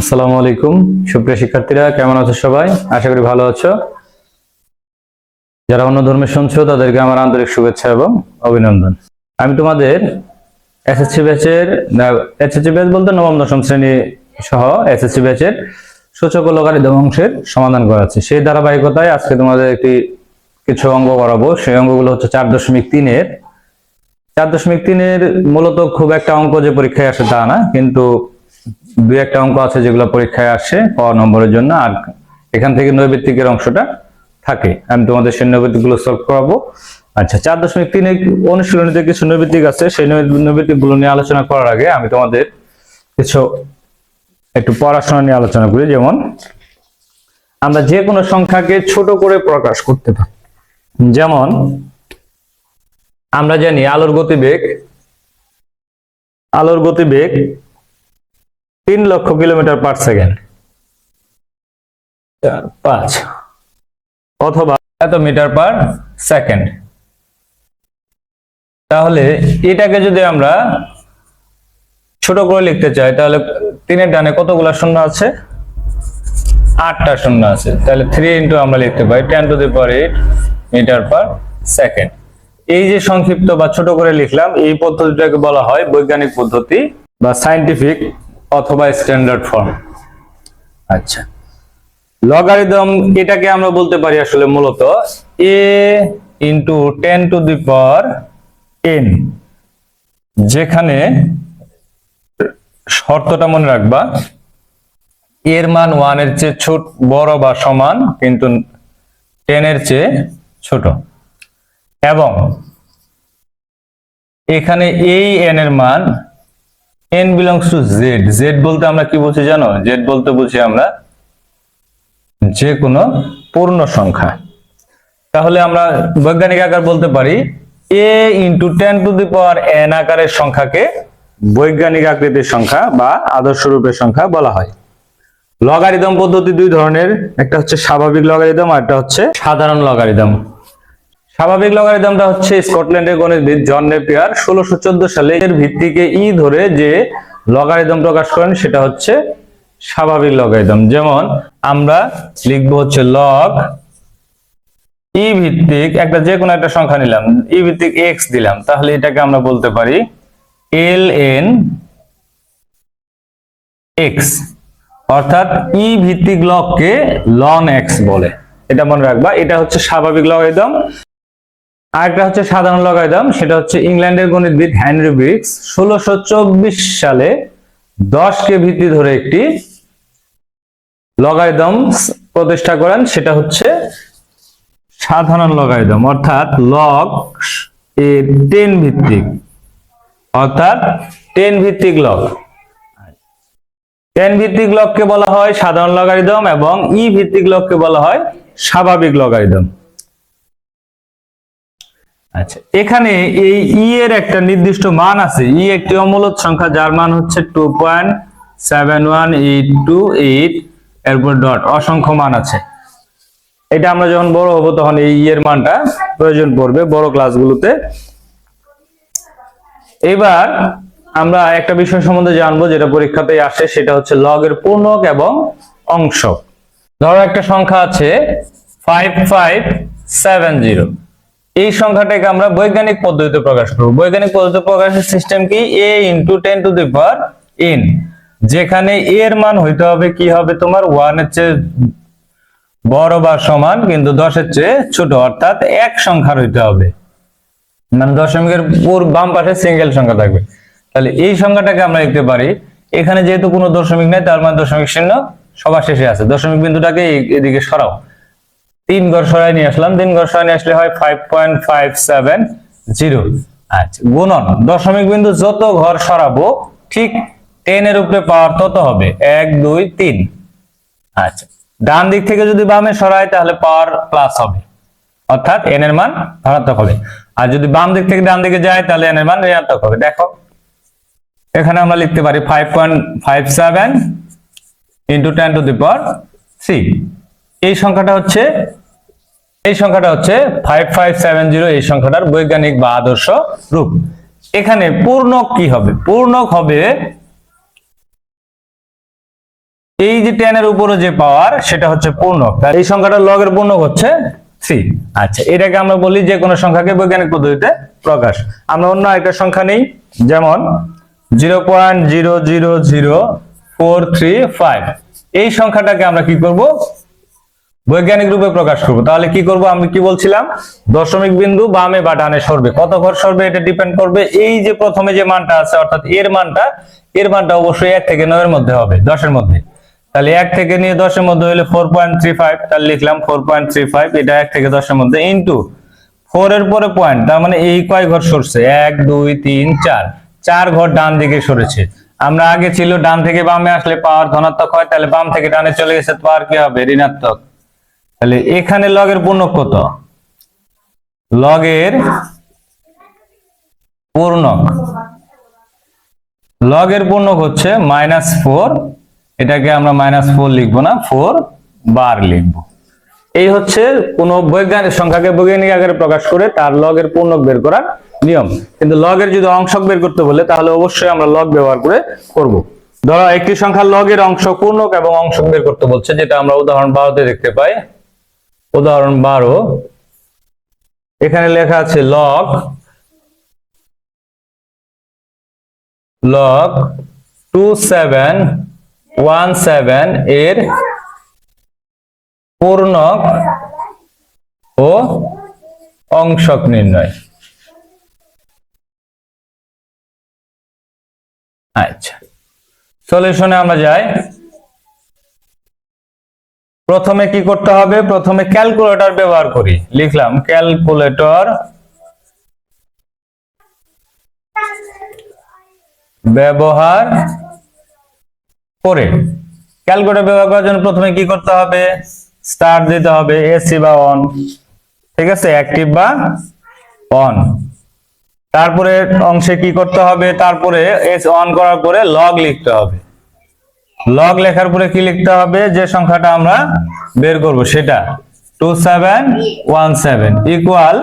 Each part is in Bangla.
আসসালামু আলাইকুম। সুপ্রিয় শিক্ষার্থীরা, কেমন আছো সবাই? আশা করি ভালো আছো। যারা অন্য ধর্মে শুনছো, তাদেরকে আমার আন্তরিক শুভেচ্ছা এবং অভিনন্দন। আমি তোমাদের এসএসসি ব্যাচের এসএসসি ব্যাচ বলতে নবম, দশম শ্রেণি সহ এসএসসি ব্যাচের সূচক লগারিদম অংশের সমাধান করাচ্ছি। সেই ধারাবাহিকতায় আজকে তোমাদের একটি কিছু অঙ্ক করাবো। সেই অঙ্কগুলো হচ্ছে চার দশমিক তিনের। চার দশমিক তিনের মূলত খুব একটা অঙ্ক যে পরীক্ষায় আসে তা না, কিন্তু দুই একটা অঙ্ক আছে যেগুলো পরীক্ষায় আসে ক নম্বরের জন্য, আর এখান থেকে নৈবেত্তিকের অংশটা থাকে। আমি তোমাদের সেই নৈবেত্তিকগুলো সলভ করাবো। আচ্ছা চার দশমিক তিনে অনুশীলনীতে কিছু নৈবেত্তিক আছে। সেই নৈবেত্তিকগুলো নিয়ে আলোচনা করার আগে আমি তোমাদের কিছু একটু পড়াশোনা নিয়ে আলোচনা করি। যেমন, আমরা যে কোনো সংখ্যাকে ছোট করে প্রকাশ করতে পারি। যেমন, আমরা জানি আলোর গতিবেগ আলোর গতিবেগ তিন লক্ষ কিলোমিটার পার সেকেন্ড চার পাঁচ। অথবা এত মিটার পার সেকেন্ড তাহলে এটাকে যদি আমরা ছোট করে লিখতে চাই তাহলে তিনের ডানে কতগুলো শূন্য আছে? আটটা শূন্য আছে। তাহলে থ্রি ইন্টু আমরা লিখতে পারি ten to the power eight metre per second এই যে সংক্ষিপ্ত বা ছোট করে লিখলাম এই পদ্ধতিটাকে বলা হয় বৈজ্ঞানিক পদ্ধতি বা সাইন্টিফিক অথবা স্ট্যান্ডার্ড ফর্ম আচ্ছা। লগারিদম এটাকে আমরা বলতে পারি আসলে মূলত A into ten to the power N যেখানে শর্তটা মনে রাখবা, এর মান ওয়ানের চেয়ে ছোট, বড় বা সমান, কিন্তু টেনের চেয়ে ছোট। এবং এখানে এই এন এর মান N belongs to Z Z বলতে আমরা কি বুঝি জানো? জেড বলতে বুঝি আমরা যে কোনো পূর্ণ সংখ্যা। তাহলে আমরা বৈজ্ঞানিক আকার বলতে পারি A into ten to the power N আকারের সংখ্যাকে বৈজ্ঞানিক আকৃতির সংখ্যা বা আদর্শ রূপের সংখ্যা বলা হয়। লগারিদম পদ্ধতি দুই ধরনের, একটা হচ্ছে স্বাভাবিক লগারিদম আর একটা হচ্ছে সাধারণ লগারিদম। স্বাভাবিক লগারিদমটা হচ্ছে স্কটল্যান্ডের গণিতবিদ জন নেপিয়ার ষোলোশো চোদ্দ সালে এর ভিত্তিকে ই ধরে যে লগারিদম প্রকাশ করেন, সেটা হচ্ছে স্বাভাবিক লগারিদম। যেমন আমরা লিখব হচ্ছে লগ ই ভিত্তিক, একটা যে কোনো একটা সংখ্যা নিলাম, ই ভিত্তিক এক্স দিলাম, তাহলে এটাকে আমরা বলতে পারি এল এন এক্স অর্থাৎ ই ভিত্তিক লগকে লন এক্স বলে। এটা মনে রাখবা, এটা হচ্ছে স্বাভাবিক লগারিদম। আরেকটা হচ্ছে সাধারণ লগারিদম, সেটা হচ্ছে ইংল্যান্ডের গণিতবিদ হেনরি ব্রিক্স ষোলোশো সালে দশকে ভিত্তি ধরে একটি লগারিদম প্রতিষ্ঠা করেন, সেটা হচ্ছে সাধারণ লগারিদম, অর্থাৎ লগ এ টেন ভিত্তিক, অর্থাৎ টেন ভিত্তিক লগ টেন ভিত্তিক লগকে বলা হয় সাধারণ লগারিদম এবং ই ভিত্তিক লগকে বলা হয় স্বাভাবিক লগারিদম। আচ্ছা এখানে এই ই এর একটা নির্দিষ্ট মান আছে। ই একটি অমূলত সংখ্যা, যার মান হচ্ছে two point seven one eight two eight এরপর ডট অসংখ্য মান আছে। এটা আমরা যখন বড় হব তখন এই এর মানটা প্রয়োজন পড়বে বড় ক্লাসগুলোতে এবার আমরা একটা বিষয় সম্বন্ধে জানব, যেটা পরীক্ষাতে আসে, সেটা হচ্ছে লগের পূর্ণক এবং অংশ। ধরো একটা সংখ্যা আছে ফাইভ ফাইভ সেভেন জিরো এই সংখ্যাটাকে আমরা বৈজ্ঞানিক পদ্ধতিতে প্রকাশ করব। বৈজ্ঞানিক পদ্ধতিতে প্রকাশের সিস্টেম কি? A into ten to the power N যেখানে এ এর মান হইতে হবে কি হবে তোমার ওয়ানের চেয়ে বড় বা সমান, কিন্তু দশের চেয়ে ছোট, অর্থাৎ এক সংখ্যার হইতে হবে। মানে দশমিকের পুর বাম পাশে সিঙ্গেল সংখ্যা থাকবে। তাহলে এই সংখ্যাটাকে আমরা লিখতে পারি, এখানে যেহেতু কোনো দশমিক নাই, তার মানে দশমিক চিহ্ন সবার শেষে আছে। দশমিক বিন্দুটাকে এদিকে সরাও। তিন ঘর সরাই নিয়ে আসলাম। তিন ঘর সরাই নিয়ে আসলে হয় five point five seven zero আচ্ছা গুণন, দশমিক বিন্দু যত ঘর সরাবো, ঠিক টেন এর উপরে পাওয়ার তত হবে, এক, দুই, তিন। আচ্ছা ডান দিক থেকে যদি বামে সরাই, তাহলে পাওয়ার প্লাস হবে। অর্থাৎ এন এর মান ধনাত্মক হবে। আর যদি বাম দিক থেকে ডান দিকে যায়, তাহলে এন এর মান ঋণাত্মক হবে। দেখো, এখানে আমরা লিখতে পারি five point five seven into ten to the power three এই সংখ্যাটা হচ্ছে, এই সংখ্যাটা হচ্ছে ফাইভ ফাইভ সেভেন জিরো এই সংখ্যাটার বৈজ্ঞানিক বা আদর্শ রূপ। এখানে পূর্ণক কি হবে? পূর্ণক হবে এই যে টেন এর উপরে যে পাওয়ার সেটা হচ্ছে পূর্ণক। এই সংখ্যাটা লগের পূর্ণক হচ্ছে থ্রি আচ্ছা এটাকে আমরা বলি যে কোনো সংখ্যাকে বৈজ্ঞানিক পদ্ধতিতে প্রকাশ। আমরা অন্য একটা সংখ্যা নেই, যেমন zero point zero zero zero four three five এই সংখ্যাটাকে আমরা কি করব? বৈজ্ঞানিক রূপে প্রকাশ করব। তাহলে কি করব? আমি কি বলছিলাম? দশমিক বিন্দু বামে বা ডানে সরবে। কত ঘর সরবে এটা ডিপেন্ড করবে? এই যে প্রথমে যে মানটা আছে, অর্থাৎ এর মানটা এর মানটা অবশ্যই এক থেকে নয়ের মধ্যে হবে, দশের মধ্যে। তাহলে এক থেকে নিয়ে দশের মধ্যে হলে ফোর পয়েন্ট থ্রি ফাইভ তাহলে লিখলাম ফোর পয়েন্ট থ্রি ফাইভ এটা এক থেকে দশের মধ্যে ইন্টু ফোর এর পরে পয়েন্ট তার মানে এই কয় ঘর সরছে? এক, দুই, তিন, চার। চার ঘর ডান দিকে সরেছে। আমরা আগে ছিল, ডান থেকে বামে আসলে পাওয়ার ধনাত্মক হয়, তাহলে বাম থেকে ডানে চলে গেছে পাওয়ার কি হবে? ঋণাত্মক। তাহলে এখানে লগের পূর্ণক কত? লগের পূর্ণক। লগের পূর্ণক হচ্ছে মাইনাস ফোর এটাকে আমরা মাইনাস ফোর লিখব না ফোর বার লিখব। এই হচ্ছে কোন বৈজ্ঞানিক সংখ্যাকে বৈজ্ঞানিক আকারে প্রকাশ করে তার লগের পূর্ণক বের করার নিয়ম। কিন্তু লগের যদি অংশক বের করতে বলে, তাহলে অবশ্যই আমরা লগ ব্যবহার করে করব। ধরো একটি সংখ্যার লগের অংশ পূর্ণক এবং অংশক বের করতে বলছে, যেটা আমরা উদাহরণ বারোতে দেখতে পাই। উদাহরণ বারো। এখানে লেখা আছে log log two seven one seven এর পূর্ণক ও অংশক নির্ণয়। আচ্ছা। সলিউশনে আমরা যাই। প্রথমে কি করতে হবে? প্রথমে ক্যালকুলেটর ব্যবহার করি। লিখলাম ক্যালকুলেটর ব্যবহার করে। ক্যালকুলেটর ব্যবহার করার জন্য প্রথমে কি করতে হবে? স্টার্ট দিতে হবে এসি বা অন ঠিক আছে? অ্যাক্টিভ বা অন তারপরে অংশে কি করতে হবে? তারপরে এস অন করার পরে লগ লিখতে হবে। লগ লেখার পরে কি লিখতে হবে? যে সংখ্যাটা আমরা বের করব সেটা। Two seven one seven equal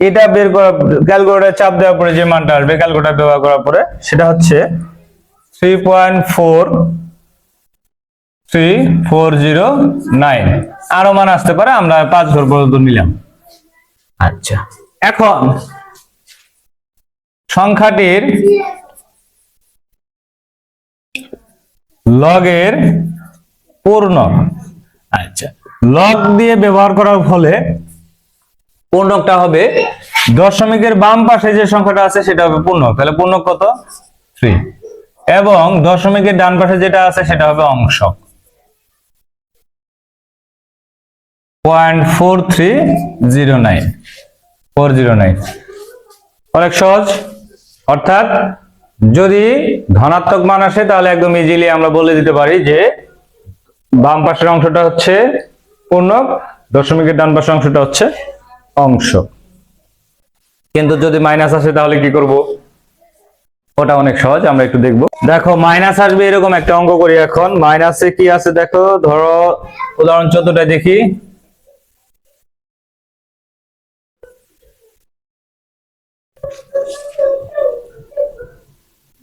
এটা বের করা ক্যালকুলেটার চাপ দেওয়ার পরে যে মানটা আসবে ক্যালকুলেটার ব্যবহার করার পরে সেটা হচ্ছে three point four three four zero nine আরও মান আসতে পারে আমরা পাঁচ ঘর পর্যন্ত নিলাম। আচ্ছা। এখন সংখ্যাটির লগের পূর্ণ। আচ্ছা লগ দিয়ে ব্যবহার করার ফলে পূর্ণকটা হবে দশমিকের বাম পাশে যে সংখ্যাটা আছে সেটা হবে পূর্ণক তাহলে পূর্ণক কত? থ্রি এবং দশমিকের ডান পাশে যেটা আছে সেটা হবে অংশক point four three zero nine four zero nine অনেক সহজ। অর্থাৎ যদি ধনাত্মক মান আসে, তাহলে একদম ইজিলি আমরা বলে দিতে পারি যে বাম পাশের অংশটা হচ্ছে পূর্ণক, দশমিকের ডান পাশের অংশটা হচ্ছে অংশ। কিন্তু যদি মাইনাস আসে, তাহলে কি করব? ওটা অনেক সহজ, আমরা একটু দেখব। দেখো মাইনাস আসবে এরকম একটা অঙ্ক করি এখন। মাইনাসে কি আছে দেখো? ধরো, উদাহরণ চোদ্দটায় দেখি।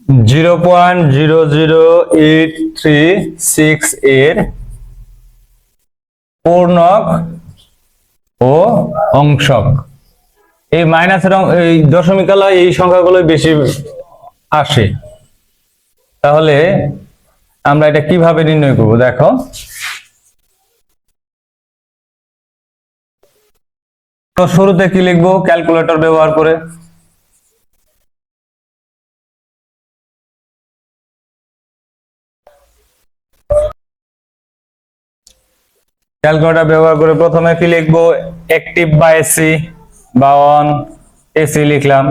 Zero point zero zero eight three six এর পূর্ণক ও অংশক। এই মাইনাসের এই দশমিকালা এই সংখ্যাগুলো বেশি আসে। তাহলে আমরা এটা কীভাবে নির্ণয় করব? দেখো। তো শুরুতে কি লিখব? ক্যালকুলেটর ব্যবহার করে। ক্যালকুলেটর ব্যবহার করে প্রথমে কি লিখব? অ্যাক্টিভ বা এসি বা অন এসি লিখলাম।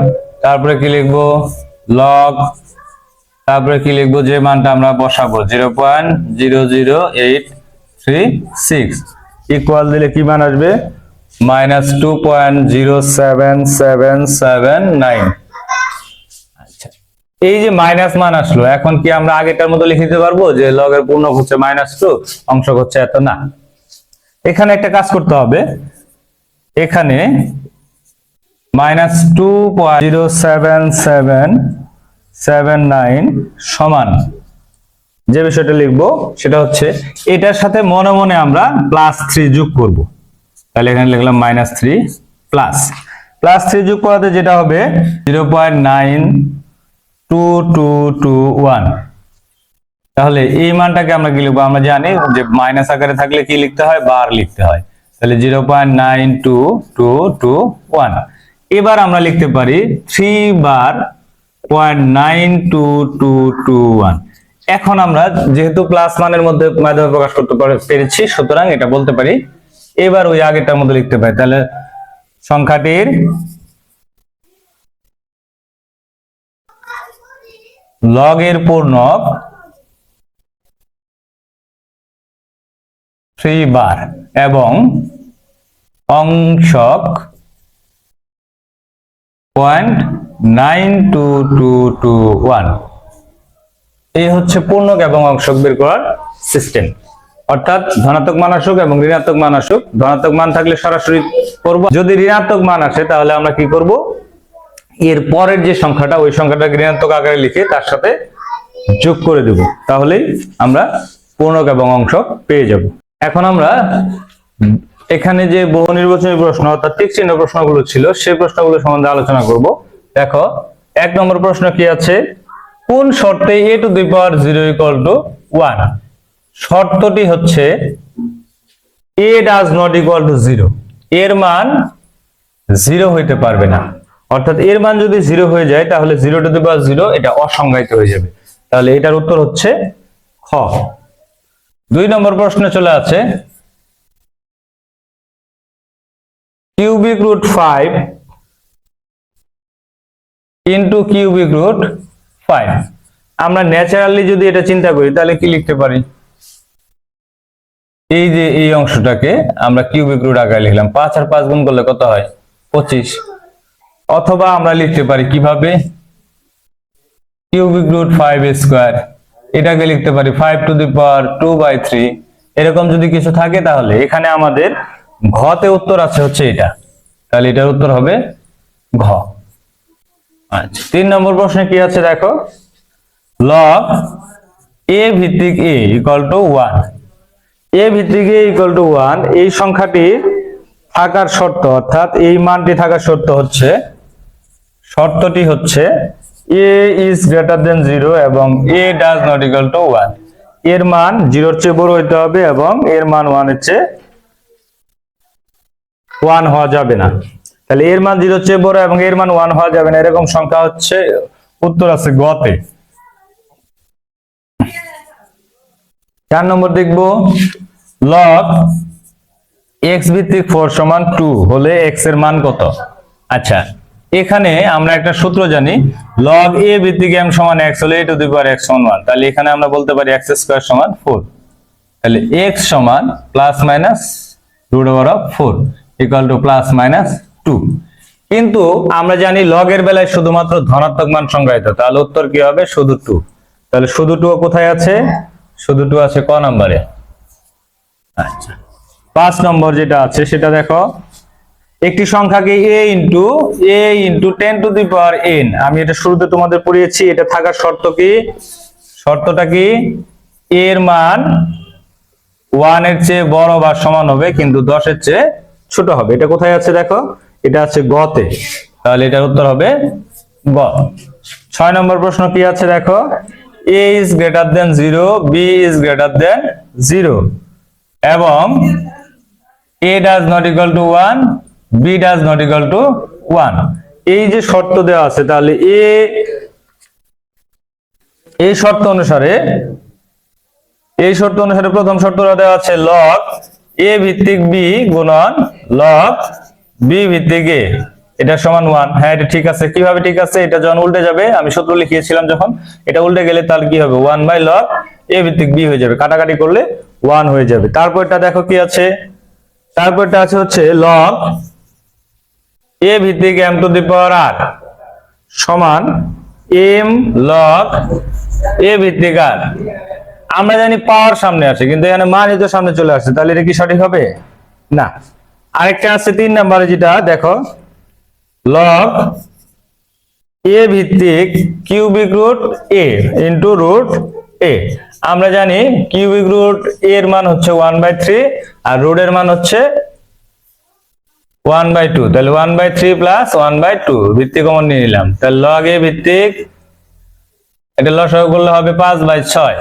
তারপরে কি লিখব? লগ তারপরে কি লিখব? যে মানটা আমরা বসাবো। Zero point zero zero eight three six equal দিলে কি মান আসবে? Minus two point zero seven seven seven nine এই যে মাইনাস মান আসলো, এখন কি আমরা আগেটার মতো লিখে দিতে পারব? যে লগের পূর্ণক হচ্ছে মাইনাস টু অংশক হচ্ছে এত না। এখানে একটা কাজ করতে হবে। এখানে minus two point zero seven seven seven nine সমান। যে বিষয়টা লিখব সেটা হচ্ছে এটার সাথে মনে মনে আমরা প্লাস থ্রি যোগ করব। তাহলে এখানে লিখলাম minus three plus plus three যোগ করাতে যেটা হবে zero point nine two two two one তাহলে এই মানটাকে আমরা কি লিখব? আমরা জানি যে মাইনাস আকারে থাকলে কি লিখতে হয়? বার লিখতে হয়। তাহলে zero point nine two two two one এবার আমরা লিখতে পারি three bar point nine two two two one এখন আমরা যেহেতু প্লাস মানের মধ্যে মাধ্যমে প্রকাশ করতে পারে- পেরেছি, সুতরাং এটা বলতে পারি, এবার ওই আগেরটার মধ্যে লিখতে পারি। তাহলে সংখ্যাটির লগের পূর্ণক থ্রি বার এবং অংশক point nine two two two one এই হচ্ছে পূর্ণক এবং অংশক বের করার সিস্টেম অর্থাৎ ধনাত্মক মান আসুক এবং ঋণাত্মক মান আসুক। ধনাত্মক মান থাকলে সরাসরি করব। যদি ঋণাত্মক মান আসে, তাহলে আমরা কি করব? এর পরের যে সংখ্যাটা, ওই সংখ্যাটা ঋণাত্মক আকারে লিখে তার সাথে যোগ করে দেব। তাহলেই আমরা পূর্ণক এবং অংশক পেয়ে যাব। এখন আমরা এখানে যে বহু নির্বাচনী প্রশ্ন, অর্থাৎ টিক চিহ্ন প্রশ্নগুলো ছিল সেই প্রশ্নগুলো সম্বন্ধে আলোচনা করব। দেখো, এক নম্বর প্রশ্ন কি আছে? কোন শর্তে A to the power zero equal to one শর্তটি হচ্ছে A does not equal to zero এর মান জিরো হইতে পারবে না। অর্থাৎ এর মান যদি জিরো হয়ে যায়, তাহলে zero to the power zero এটা অসংজ্ঞায়িত হয়ে যাবে। তাহলে এটার উত্তর হচ্ছে খ। দুই নম্বর প্রশ্নে চলে আছে। Cubic root five into cubic root five. আমরা ন্যাচারালি যদি এটা চিন্তা করি, তাহলে কি লিখতে পারি? এই যে এই অংশটাকে আমরা কিউবিক রুট আকারে লিখলাম। পাঁচ আর পাঁচ গুণ করলে কত হয়? পঁচিশ। অথবা আমরা লিখতে পারি কীভাবে? কিউবিক রুট ফাইভ স্কোয়ার এটাকে লিখতে পারি five to the power two by three এরকম যদি কিছু থাকে তাহলে এখানে আমাদের ঘতে উত্তর আছে হচ্ছে এটা। তাহলে এটার উত্তর হবে ঘ। আচ্ছা তিন নম্বর প্রশ্নে কি আছে দেখো? লগ এ ভিত্তিক A equal to one A ভিত্তিক এ ইকুয়াল টু ওয়ান এই সংখ্যাটি থাকার শর্ত অর্থাৎ এই মানটি থাকার শর্ত হচ্ছে, শর্তটি হচ্ছে A is greater than zero এবং A does not equal to ওয়ানের মান জিরোর চেয়ে বড় হইতে হবে এবং এর মান ওয়ানের চেয়ে ওয়ান হওয়া যাবে না। তাহলে এর মান জিরোর চেয়ে বড় এবং এর মান ওয়ান হওয়া যাবে না। এরকম সংখ্যা হচ্ছে, উত্তর আছে গতে। চার নম্বর দেখব লগ এক্স ভিত্তিক ফোর সমান টু হলে এক্সের মান কত? আচ্ছা এখানে আমরা একটা সূত্র জানি লগ এ ভিত্তিক এম সমান এক্স হলে A to the power X সমান ওয়ান তাহলে এখানে আমরা বলতে পারি এক্স স্কোয়ার সমান ফোর তাহলে এক্স সমান plus minus root over of four equal to plus minus two কিন্তু আমরা জানি লগের বেলায় শুধুমাত্র ধনাত্মক মান সংজ্ঞায়িত, তাহলে উত্তর কি হবে? শুধু টু তাহলে শুধু টু কোথায় আছে? শুধু টু আছে ক নম্বরে? আচ্ছা। পাঁচ নম্বর যেটা আছে, সেটা দেখো। একটি সংখ্যাকে A into A into ten to the power N আমি এটা শুরুতে তোমাদের পড়িয়েছি, এটা থাকার শর্ত কি? শর্তটা কি? এর মান ওয়ানের চেয়ে বড় বা সমান হবে, কিন্তু দশের চেয়ে ছোট হবে। এটা কোথায় আছে দেখো? এটা আছে গতে। তাহলে এটার উত্তর হবে গ। ছয় নম্বর প্রশ্ন কি আছে দেখো? A is greater than zero B is greater than zero এবং A does not equal to one B does not equal to one এই যে শর্ত দেওয়া আছে, তাহলে এ এই শর্ত অনুসারে, এই শর্ত অনুসারে প্রথম শর্তটা দেওয়া আছে লগ এ ভিত্তিক বি গুণন লগ বি ভিত্তিক এ এটা সমান ওয়ান হ্যাঁ এটা ঠিক আছে। কীভাবে ঠিক আছে? এটা যখন উল্টে যাবে, আমি সূত্র লিখিয়েছিলাম যখন, এটা উল্টে গেলে তাহলে কি হবে? ওয়ান বাই লগ এ ভিত্তিক বি হয়ে যাবে। কাটাকাটি করলে ওয়ান হয়ে যাবে। তারপরটা দেখো কি আছে? তারপরটা আছে হচ্ছে লগ এ ভিত্তিক এম টু দি পাওয়ার আর সমান এম লগ এ ভিত্তিক আর আমরা জানি পাওয়ার সামনে আছে কিন্তু এখানে মানই তো সামনে চলে আসছে, তাহলে এটা কি সঠিক হবে? না। আরেকটা আছে তিন নম্বরে যেটা, দেখো লগ এ ভিত্তিক cubic root A into root A আমরা জানি কিউবিক রুট এর মান হচ্ছে ওয়ান বাই থ্রি আর রুট এর মান হচ্ছে ওয়ান বাই টু তাহলে one by three plus one by two ভিত্তিক কমন নিয়ে নিলাম। তাহলে লগ ভিত্তিক, এটা লসাগু করলে হবে পাঁচ বাই ছয়।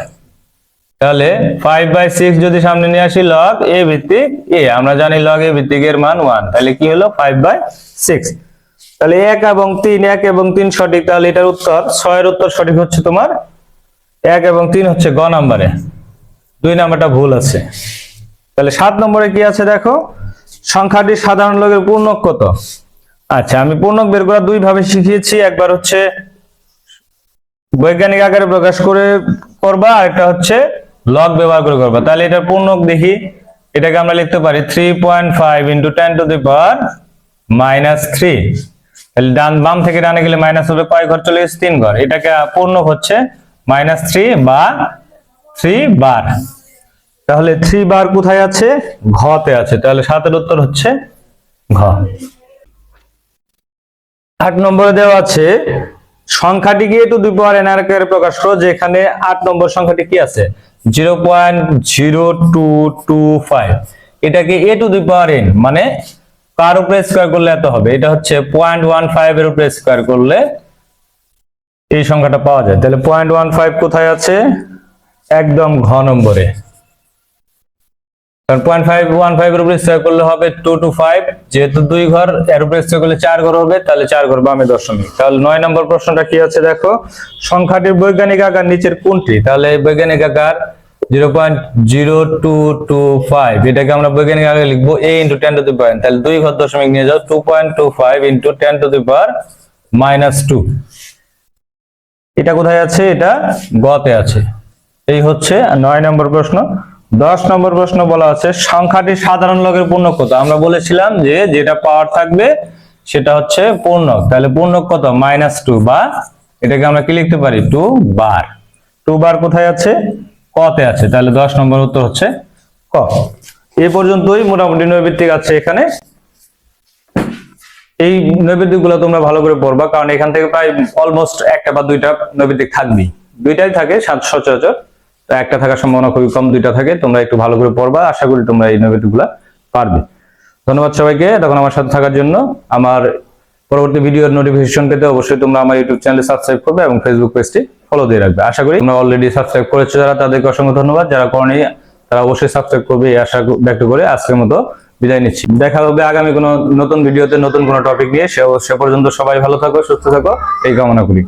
তাহলে ফাইভ বাই সিক্স যদি সামনে নিয়ে আসি লগ এ ভিত্তিক এ আমরা জানি লগ এ ভিত্তিক এর মান ওয়ান তাহলে কি হলো? ফাইভ বাই সিক্স তাহলে এক এবং তিন, এক এবং তিন সঠিক, তাহলে এটার উত্তর, ছয়ের উত্তর সঠিক হচ্ছে তোমার এক এবং তিন হচ্ছে গ নাম্বারে দুই নাম্বারটা ভুল আছে। তাহলে সাত নম্বরে কি আছে দেখো? সংখ্যাটি সাধারণ লোকের পূর্ণক কত? আচ্ছা আমি পূর্ণক বের করা দুই ভাবে শিখিয়েছি। একবার হচ্ছে বৈজ্ঞানিক আকারে প্রকাশ করে করবা, আর একটা হচ্ছে লগ ব্যবহার করে করবা। তাহলে এটা পূর্ণক দেখি। এটাকে আমরা লিখতে পারি three point five into ten to the power minus three তাহলে ডান, বাম থেকে ডানে গেলে মাইনাস হবে কয় ঘর চলে গেছে? তিন ঘর। এটাকে পূর্ণক হচ্ছে মাইনাস থ্রি বা থ্রি বার তাহলে থ্রি বার কোথায় আছে? ঘতে আছে। তাহলে সাতের উত্তর হচ্ছে ঘ। আট নম্বরে দেওয়া আছে, সংখ্যাটি সংখ্যাটিকে টু দুই পাওয়ার এন আকারে প্রকাশ করো যেখানে আট নম্বর সংখ্যাটি কি আছে? Zero point zero two two five এটাকে এ টু দুই পাওয়ার এন মানে কার উপরে স্কোয়ার করলে এত হবে? এটা হচ্ছে পয়েন্ট ওয়ান ফাইভ এর উপরে স্কোয়ার করলে এই সংখ্যাটা পাওয়া যায়। তাহলে পয়েন্ট ওয়ান ফাইভ কোথায় আছে? একদম ঘ নম্বরে। কারণ পয়েন্ট ফাইভ ওয়ান ফাইভ এর উপরে স্কোয়ার করলে হবে টু টু ফাইভ যেহেতু দুই ঘর, এর উপরে স্কোয়ার করলে চার ঘর হবে, তাহলে চার ঘর বামে দশমিক। তাহলে নয় নম্বর প্রশ্নটা কি আছে দেখো? সংখ্যাটির বৈজ্ঞানিক আকার নিচের কোনটি? তাহলে বৈজ্ঞানিক আকার zero point zero two two five এটাকে আমরা বৈজ্ঞানিক আকারে লিখব A into ten to the power তাহলে দুই ঘর দশমিক নিয়ে যাও two point two five into ten to the power minus two এটা কোথায় আছে? এটা গতে আছে। এই হচ্ছে নয় নম্বর প্রশ্ন। দশ নম্বর প্রশ্ন বলা আছে, সংখ্যাটি সাধারণ লগের পূর্ণক কত? আমরা বলেছিলাম যে যেটা পাওয়ার থাকবে সেটা হচ্ছে পূর্ণক তাহলে পূর্ণক কত? মাইনাস টু বা এটাকে আমরা কি লিখতে পারি? টু বার। টু বার কোথায় আছে? কতে আছে। তাহলে দশ নম্বর উত্তর হচ্ছে ক। এ পর্যন্তই মোটামুটি নৈবিত্তিক আছে এখানে। এই নৈবেদ্যিকগুলো তোমরা ভালো করে পড়বা, কারণ এখান থেকে প্রায় অলমোস্ট একটা বা দুইটা নৈবেদ্যিক থাকবেই। দুইটাই থাকে সচরাচর। তো একটা থাকার সম্ভাবনা খুবই কম, দুইটা থাকে, তোমরা একটু ভালো করে পড়বা, আশা করি তোমরা এই গুলা পারবে। ধন্যবাদ সবাইকে তখন আমার সাথে থাকার জন্য। আমার পরবর্তী ভিডিওর নোটিফিকেশন পেতে অবশ্যই তোমরা আমার ইউটিউব চ্যানেল সাবস্ক্রাইব করবে এবং ফেসবুক পেজটি ফলো দিয়ে রাখবে। আশা করি তোমরা অলরেডি সাবস্ক্রাইব করেছ যারা, তাদেরকে অসংখ্য ধন্যবাদ। যারা করেনি, তারা অবশ্যই সাবস্ক্রাইব করবে, এই আশা ব্যক্ত করে আজকের মতো বিদায় নিচ্ছি। দেখা হবে আগামী কোনো নতুন ভিডিওতে নতুন কোনো টপিক নিয়ে। সে পর্যন্ত সবাই ভালো থাকো, সুস্থ থাকো, এই কামনা করি।